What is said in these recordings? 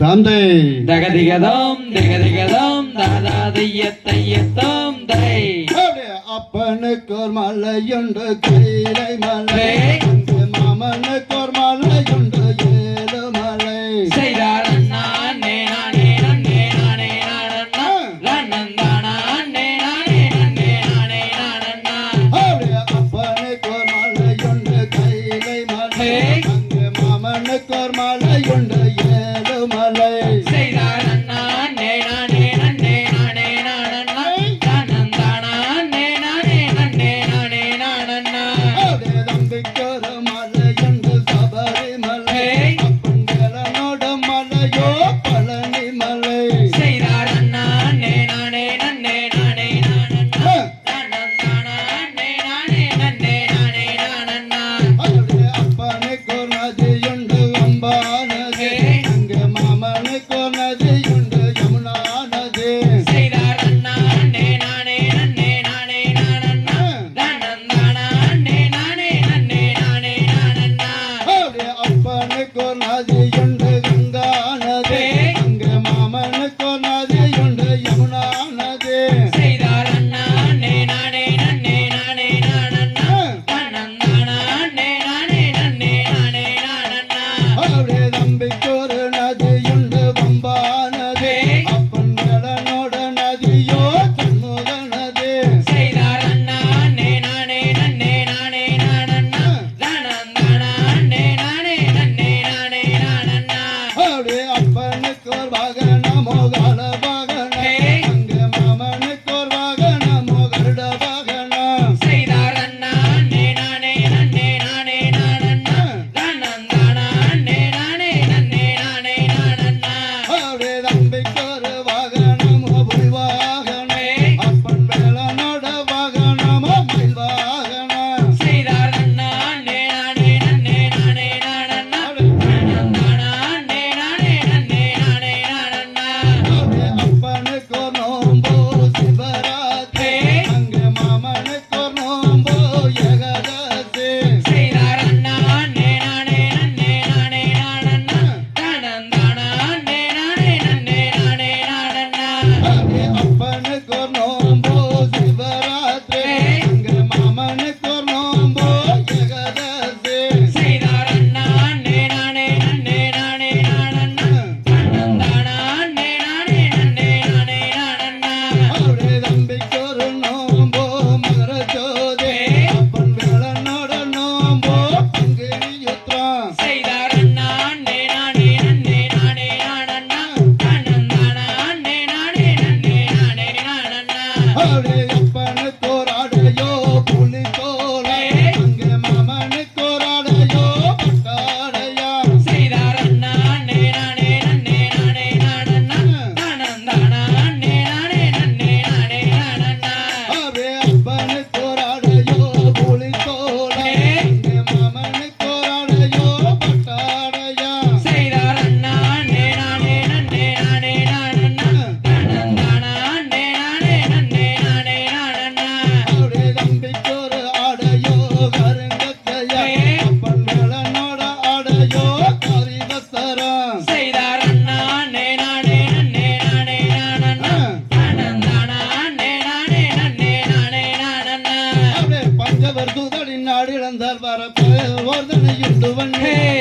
தந்தை தகதிகதம் திகதிகதம் தாதாதையத்தையத்தம் தை அப்பனுக்கு ஒரு மலையுண்டு கீரை மலை மாமனுக்கு ஒரு மலையுண்டு ஏழு மலை செய்தார் அப்பனுக்கு ஒரு மலையுண்டு மலை. செய்தான் அண்ணா நேனா நேனா நேனா நேனா அண்ணா தானம் தானா நேனா நேனா நேனா நேனா அண்ணா அதே நம்பிக்கிற மலை என்று சபரிமலை. மலையோ பழனி ராஜி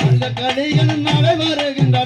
அந்த கதையில் மழை வருகின்ற